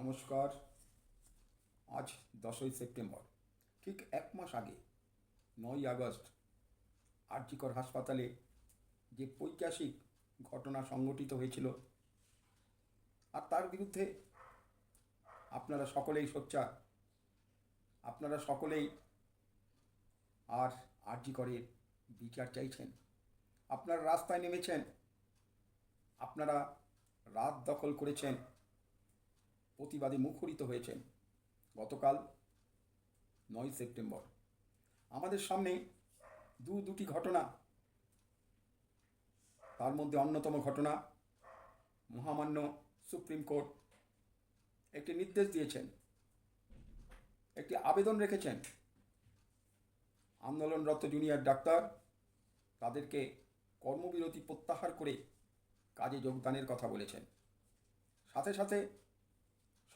নমস্কার। আজ দশই সেপ্টেম্বর, ঠিক এক মাস আগে নয় আগস্ট, আরজিকর হাসপাতালে যে পৈশাসিক ঘটনা সংঘটিত হয়েছিল, আর তার বিরুদ্ধে আপনারা সকলেই সোচ্চার, আপনারা সকলেই আর আরজিকরের বিচার চাইছেন। আপনারা রাস্তায় নেমেছেন, আপনারা রাত দখল করেছেন প্রতিবাদে মুখরিত হয়েছেন গতকাল নয় সেপ্টেম্বর। আমাদের সামনে দু দুটি ঘটনা, তার মধ্যে অন্যতম ঘটনা, মহামান্য সুপ্রিম কোর্ট একটি নির্দেশ দিয়েছেন, একটি আবেদন রেখেছেন। আন্দোলনরত জুনিয়র ডাক্তার তাদেরকে কর্মবিরতি প্রত্যাহার করে কাজে যোগদানের কথা বলেছেন। সাথে সাথে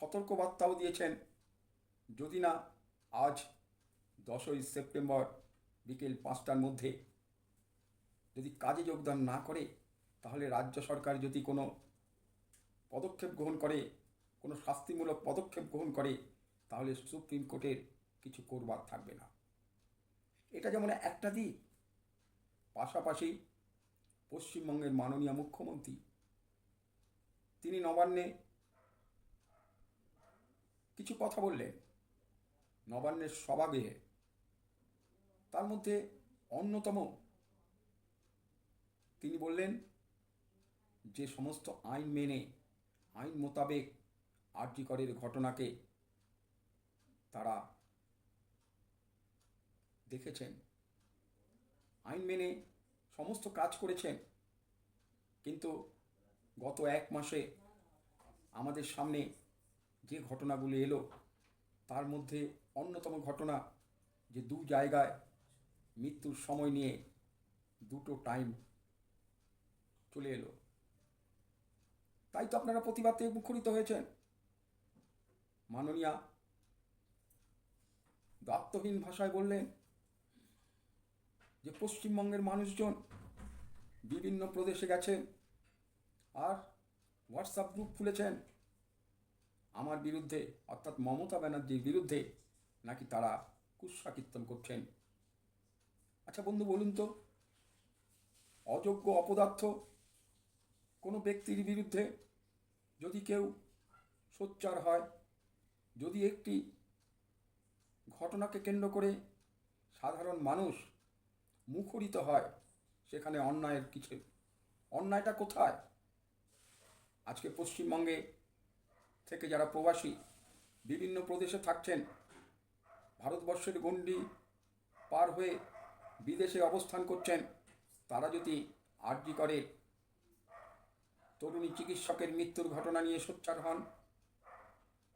সতর্কবার্তাও দিয়েছেন। যদি না, আজ দশই সেপ্টেম্বর বিকেল পাঁচটার মধ্যে। যদি কাজে যোগদান না করে, তাহলে রাজ্য সরকার যদি কোনো পদক্ষেপ গ্রহণ করে, কোনো শাস্তিমূলক পদক্ষেপ গ্রহণ করে, তাহলে সুপ্রিম কোর্টের কিছু করবার থাকবে না। এটা যেমন একটা দিক, পাশাপাশি পশ্চিমবঙ্গের মাননীয় মুখ্যমন্ত্রী, তিনি নবান্নে কিছু কথা বললেন নবান্নের সভাগৃহে। তার মধ্যে অন্যতম তিনি বললেন, যে সমস্ত আইন মেনে, আইন মোতাবেক আর্যিকরের ঘটনাকে তারা দেখেছেন, আইন মেনে সমস্ত কাজ করেছেন, কিন্তু গত এক মাসে আমাদের সামনে যে ঘটনাগুলি এলো, তার মধ্যে অন্যতম ঘটনা যে দু জায়গায় মৃত্যুর সময় নিয়ে দুটো টাইম চলে এলো। তাই তো আপনারা প্রতিবাদে মুখরিত হয়েছেন। মাননীয়া দাত্তহীন ভাষায় বললেন যে, পশ্চিমবঙ্গের মানুষজন বিভিন্ন প্রদেশে গেছেন আর হোয়াটসঅ্যাপ গ্রুপ খুলেছেন। আমার বিরুদ্ধে, অর্থাৎ মমতা ব্যানার্জির বিরুদ্ধে নাকি তারা কুৎসা কীর্তন করছেন? আচ্ছা বন্ধু, বলুন তো, অযোগ্য অপদার্থ কোনো ব্যক্তির বিরুদ্ধে যদি কেউ সোচ্চার হয়, যদি একটি ঘটনাকে কেন্দ্র করে সাধারণ মানুষ মুখরিত হয়, সেখানে অন্যায়ের কিছু, অন্যায়টা কোথায়? আজকে পশ্চিমবঙ্গে থেকে যারা প্রবাসী, বিভিন্ন প্রদেশে থাকছেন, ভারতবর্ষের গণ্ডি পার হয়ে বিদেশে অবস্থান করছেন, তারা যদি আর্জি করে, তরুণী চিকিৎসকের মৃত্যুর ঘটনা নিয়ে সোচ্চার হন,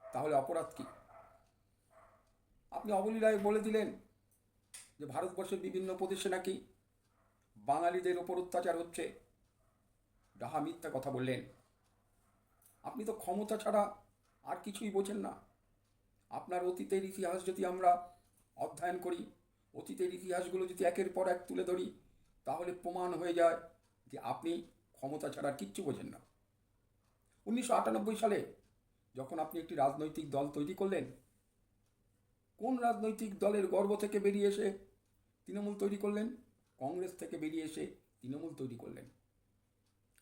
তাহলে অপরাধ কী? আপনি অবলীলায় বলে দিলেন যে ভারতবর্ষের বিভিন্ন প্রদেশে নাকি বাঙালিদের ওপর অত্যাচার হচ্ছে। ডাহা মিথ্যা কথা বললেন। আপনি তো ক্ষমতা ছাড়া আর কিছুই বোঝেন না। আপনার অতীতের ইতিহাস যদি আমরা অধ্যয়ন করি, অতীতের ইতিহাসগুলো যদি একের পর এক তুলে ধরি, তাহলে প্রমাণ হয়ে যায় যে আপনি ক্ষমতা ছাড়া কিচ্ছু বোঝেন না। উনিশশো আটানব্বই সালে যখন আপনি একটি রাজনৈতিক দল তৈরি করলেন, কোন রাজনৈতিক দলের গর্ব থেকে বেরিয়ে এসে তৃণমূল তৈরি করলেন? কংগ্রেস থেকে বেরিয়ে এসে তৃণমূল তৈরি করলেন।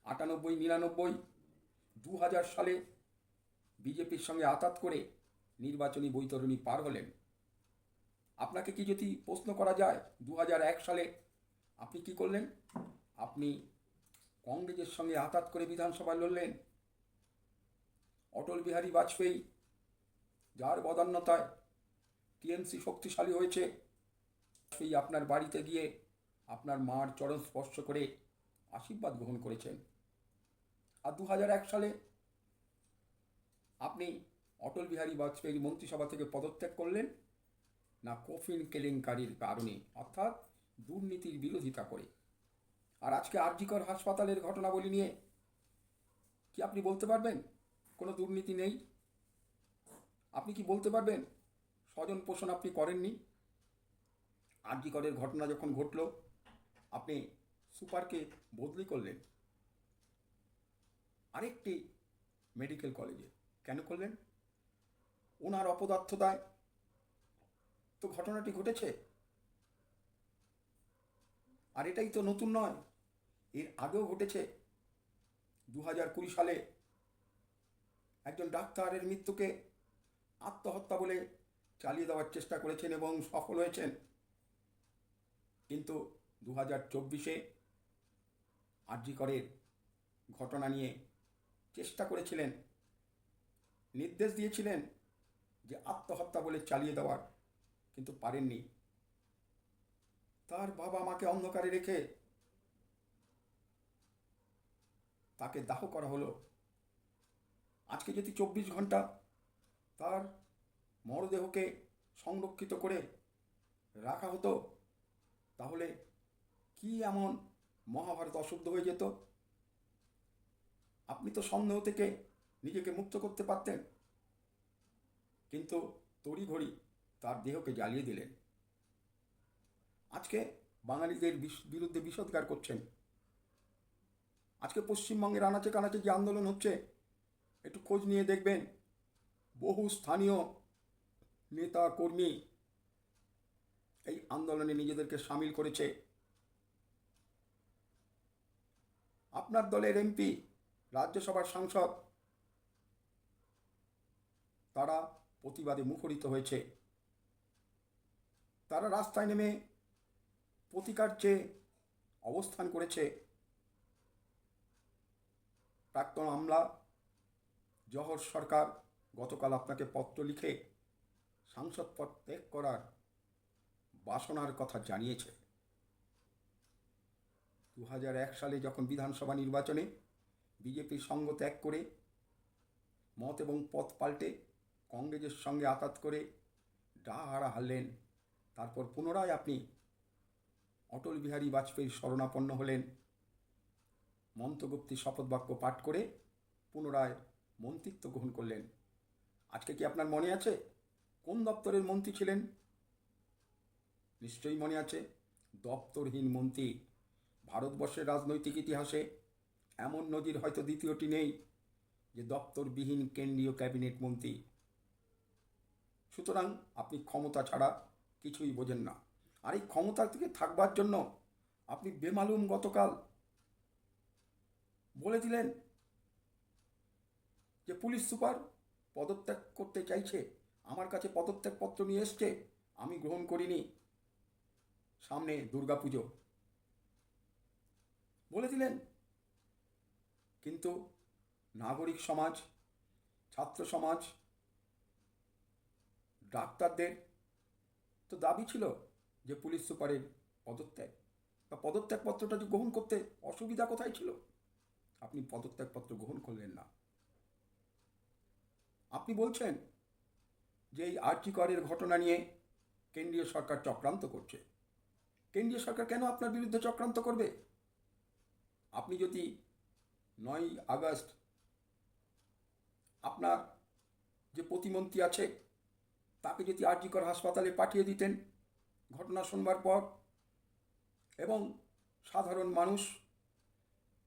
আটানব্বই, নিরানব্বই দু সালে বিজেপির সঙ্গে আতাত করে নির্বাচনী বৈতরণী পার হলেন। আপনাকে কি যদি প্রশ্ন করা যায় দু হাজার এক সালে আপনি কি করলেন? আপনি কংগ্রেসের সঙ্গে আতাত করে বিধানসভায় লড়লেন। অটল বিহারী বাজপেয়ী, যার বদান্যতায় টিএমসি শক্তিশালী হয়েছে, সেই আপনার বাড়িতে গিয়ে আপনার মার চরণ স্পর্শ করে আশীর্বাদ গ্রহণ করেছেন। আর দু হাজার এক সালে আপনি অটল বিহারী বাজপেয়ীর মন্ত্রিসভা থেকে পদত্যাগ করলেন, না কফিন কেলেঙ্কারির কারণে, অর্থাৎ দুর্নীতির বিরোধিতা করে। আর আজকে আরজিকর হাসপাতালের ঘটনাবলী নিয়ে কি আপনি বলতে পারবেন? কোনো দুর্নীতি নেই? আপনি কি বলতে পারবেন? স্বজন পোষণ আপনি করেননি? আরজিকরের ঘটনা যখন ঘটল, আপনি সুপারকে বদলি করলেন। আরেকটি মেডিকেল কলেজে। কেন করলেন? ওনার অপদার্থতায় তো ঘটনাটি ঘটেছে। আর এটাই তো নতুন নয়, এর আগেও ঘটেছে। দু হাজার কুড়ি সালে একজন ডাক্তারের মৃত্যুকে আত্মহত্যা বলে চালিয়ে দেওয়ার চেষ্টা করেছেন এবং সফল হয়েছেন। কিন্তু দু হাজার চব্বিশে আরজি করের ঘটনা নিয়ে চেষ্টা করেছিলেন নির্দেশ দিয়েছিলেন যে আত্মহত্যা বলে চালিয়ে দেওয়ার, কিন্তু পারেননি। তার বাবা মাকে অন্ধকারে রেখে তাকে দাহ করা হলো। আজকে যদি চব্বিশ ঘণ্টা তার মরদেহকে সংরক্ষিত করে রাখা হতো, তাহলে কি এমন মহাভারত অশুদ্ধ হয়ে যেত? আপনি তো সন্দেহ থেকে নিজেকে মুক্ত করতে পারতেন। কিন্তু তড়িঘড়ি তার দেহকে জ্বালিয়ে দিলেন। আজকে বাঙালিদের বিরুদ্ধে বিষোদ্গার করছেন। আজকে পশ্চিমবঙ্গের আনাচে কানাচে যে আন্দোলন হচ্ছে, একটু খোঁজ নিয়ে দেখবেন, বহু স্থানীয় নেতা, কর্মী এই আন্দোলনে নিজেদেরকে সামিল করেছে। আপনার দলের এমপি, রাজ্যসভার সাংসদ তারা প্রতিবাদে মুখরিত হয়েছে। তারা রাস্তায় নেমে প্রতিকার চেয়ে অবস্থান করেছে। প্রাক্তন আমলা জহর সরকার গতকাল আপনাকে পত্র লিখে সাংসদ পদ ত্যাগ করার বাসনার কথা জানিয়েছে। দু হাজার এক সালে যখন বিধানসভা নির্বাচনে বিজেপির সঙ্গ ত্যাগ করে মত এবং পথ পাল্টে কংগ্রেসের সঙ্গে আতাত করে ডাহারা হারলেন। তারপর পুনরায় আপনি অটল বিহারী বাজপেয়ীর শরণাপন্ন হলেন। মন্ত্রগুপ্তি শপথ বাক্য পাঠ করে পুনরায় মন্ত্রিত্ব গ্রহণ করলেন। আজকে কি আপনার মনে আছে কোন দপ্তরের মন্ত্রী ছিলেন? নিশ্চয়ই মনে আছে। দপ্তরহীন মন্ত্রী। ভারতবর্ষের রাজনৈতিক ইতিহাসে এমন নজির হয়তো দ্বিতীয়টি নেই যে দপ্তরবিহীন কেন্দ্রীয় ক্যাবিনেট মন্ত্রী। সুতরাং আপনি ক্ষমতা ছাড়া কিছুই বোঝেন না। আর এই ক্ষমতা থেকে থাকবার জন্য আপনি বেমালুম গতকাল বলে দিলেন যে পুলিশ সুপার পদত্যাগ করতে চাইছে, আমার কাছে পদত্যাগপত্র নিয়ে এসছে, আমি গ্রহণ করিনি। সামনে দুর্গাপুজো। বলে দিলেন কিন্তু নাগরিক সমাজ, ছাত্র সমাজ ডাক্তারদের তো দাবি ছিল যে পুলিশ সুপারের পদত্যাগ। বা পদত্যাগপত্রটা গ্রহণ করতে অসুবিধা কোথায় ছিল? আপনি পদত্যাগপত্র গ্রহণ করলেন না। আপনি বলছেন যে এই আর্জি করের ঘটনা নিয়ে কেন্দ্রীয় সরকার চক্রান্ত করছে। কেন্দ্রীয় সরকার কেন আপনার বিরুদ্ধে চক্রান্ত করবে? আপনি যদি নয় আগস্ট আপনার যে প্রতিমন্ত্রী আছে তাকে যদি আরজিকর হাসপাতালে পাঠিয়ে দিতেন, ঘটনা শুনবার পর। এবং সাধারণ মানুষ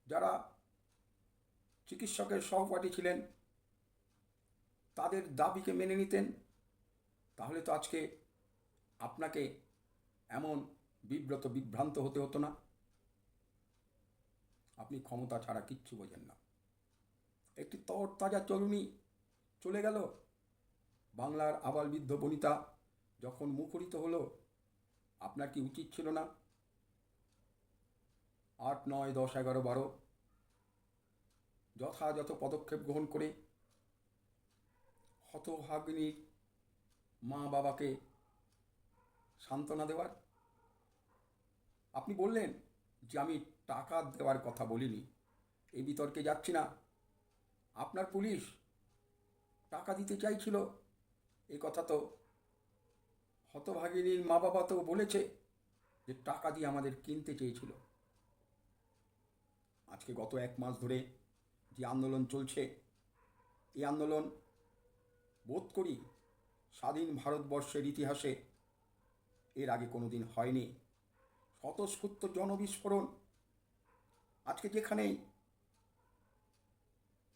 যারা চিকিৎসকের সহপাঠী ছিলেন, তাদের দাবিকে মেনে নিতেন। তাহলে তো আজকে আপনাকে এমন বিব্রত, বিভ্রান্ত হতে হতো না। আপনি ক্ষমতা ছাড়া কিচ্ছু বোঝেন না। একটি তর তাজা তরুণী চলে গেল। বাংলার আবাল বৃদ্ধ বনিতা যখন মুখরিত হলো, আপনার কি উচিত ছিল না? আট, নয়, দশ, এগারো, বারো, যথাযথ পদক্ষেপ গ্রহণ করে হতভাগ্নির মা বাবাকে সান্ত্বনা দেওয়ার? আপনি বললেন যে আমি টাকা দেওয়ার কথা বলিনি এই বিতর্কে যাচ্ছি না। আপনার পুলিশ টাকা দিতে চাইছিল এ কথা তো হতভাগিনীর মা বাবা তো বলেছে যে টাকা দিয়ে আমাদের কিনতে চেয়েছিল। আজকে গত এক মাস ধরে যে আন্দোলন চলছে, এই আন্দোলন বোধ করি স্বাধীন ভারতবর্ষের ইতিহাসে এর আগে কোনো দিন হয়নি। স্বতঃস্ফূর্ত জনবিস্ফোরণ, আজকে যেখানেই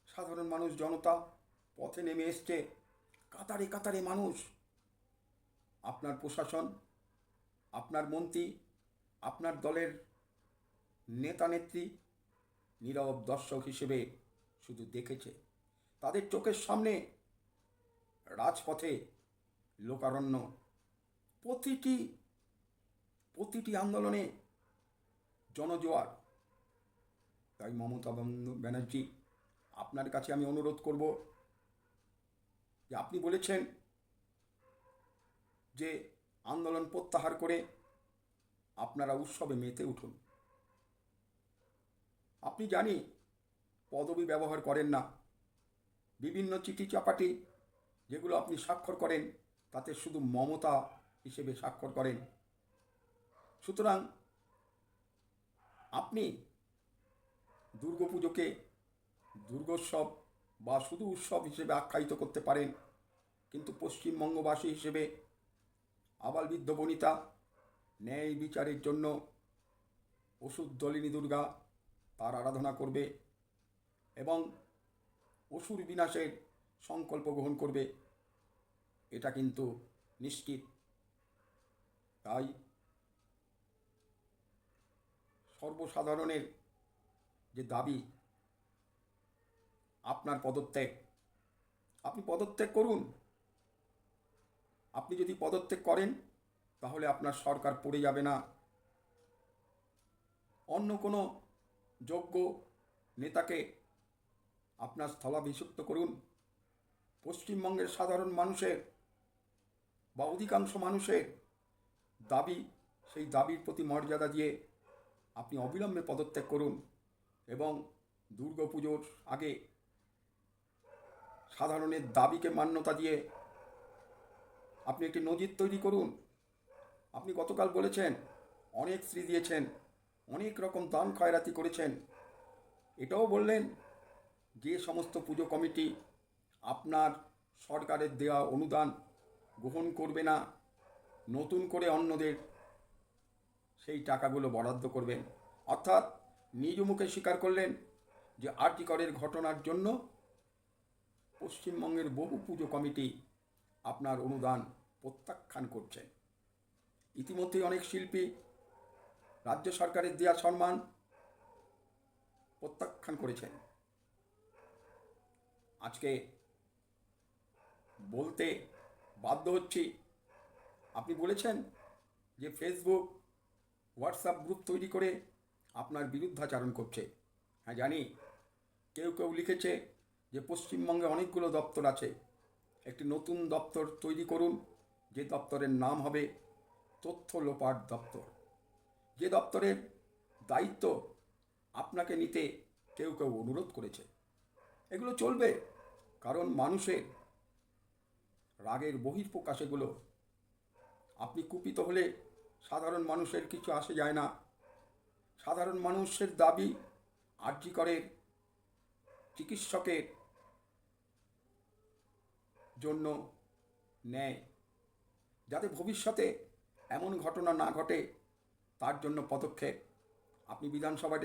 সাধারণ মানুষ জনতা পথে নেমে এসছে কাতারে কাতারে মানুষ। আপনার প্রশাসন, আপনার মন্ত্রী, আপনার দলের নেতা নেত্রী, নীরব দর্শক হিসেবে শুধু দেখেছে। তাদের চোখের সামনে রাজপথে লোকারণ্য। প্রতিটি প্রতিটি আন্দোলনে জনজোয়ার। তাই মমতা ব্যানার্জি, আপনার কাছে আমি অনুরোধ করব যে আপনি বলেছেন যে আন্দোলন প্রত্যাহার করে আপনারা উৎসবে মেতে উঠুন। আপনি জানি পদবি ব্যবহার করেন না। বিভিন্ন চিঠি চাপাটি যেগুলো আপনি স্বাক্ষর করেন, তাতে শুধু মমতা হিসেবে স্বাক্ষর করেন। সুতরাং আপনি দুর্গাপুজোকে দুর্গোৎসব বা শুধু উৎসব হিসেবে আখ্যায়িত করতে পারেন। কিন্তু পশ্চিমবঙ্গবাসী হিসেবে আবালবৃদ্ধ বনিতা, ন্যায় বিচারের জন্য ওষুধ দলিনী দুর্গা তার আরাধনা করবে এবং অসুর বিনাশের সংকল্প গ্রহণ করবে। এটা কিন্তু নিশ্চিত। তাই সর্বসাধারণের যে দাবি, আপনার পদত্যাগ, আপনি পদত্যাগ করুন। আপনি যদি পদত্যাগ করেন, তাহলে আপনার সরকার পড়ে যাবে না। অন্য কোনো যোগ্য নেতাকে আপনার স্থলাভিষিক্ত করুন। পশ্চিমবঙ্গের সাধারণ মানুষের বা অধিকাংশ মানুষের দাবি, সেই দাবির প্রতি মর্যাদা দিয়ে আপনি অবিলম্বে পদত্যাগ করুন এবং দুর্গাপুজোর আগে সাধারণের দাবিকে মান্যতা দিয়ে আপনি একটি নজির তৈরি করুন। আপনি গতকাল বলেছেন, অনেক শ্রী দিয়েছেন, অনেক রকম দান খয়রাতি করেছেন। এটাও বললেন যে সমস্ত পুজো কমিটি আপনার সরকারের দেওয়া অনুদান গ্রহণ করবে না, নতুন করে অন্যদের সেই টাকাগুলো বরাদ্দ করবেন। অর্থাৎ নিজ মুখে স্বীকার করলেন যে আর্টিকরের ঘটনার জন্য পশ্চিমবঙ্গের বহু পুজো কমিটি আপনার অনুদান প্রত্যাখ্যান করছেন। ইতিমধ্যেই অনেক শিল্পী রাজ্য সরকারের দেওয়া সম্মান প্রত্যাখ্যান করেছেন। আজকে বলতে বাধ্য হচ্ছি, আপনি বলেছেন যে ফেসবুক হোয়াটসঅ্যাপ গ্রুপ তৈরি করে আপনার বিরুদ্ধাচারণ করছে। হ্যাঁ জানি। কেউ কেউ লিখেছে যে পশ্চিমবঙ্গে অনেকগুলো দপ্তর আছে। একটি নতুন দপ্তর তৈরি করুন, যে দপ্তরের নাম হবে তথ্য লোপাট দপ্তর। যে দপ্তরের দায়িত্ব আপনাকে নিতে কেউ কেউ অনুরোধ করেছে। এগুলো চলবে কারণ মানুষের রাগের বহির্প্রকাশ এগুলো আপনি কুপিত হলে সাধারণ মানুষের কিছু আসে যায় না। সাধারণ মানুষের দাবি আর্যিকরের চিকিৎসকের জন্য নেয়। যাতে ভবিষ্যতে এমন ঘটনা না ঘটে তার জন্য পদক্ষেপ। আপনি বিধানসভায়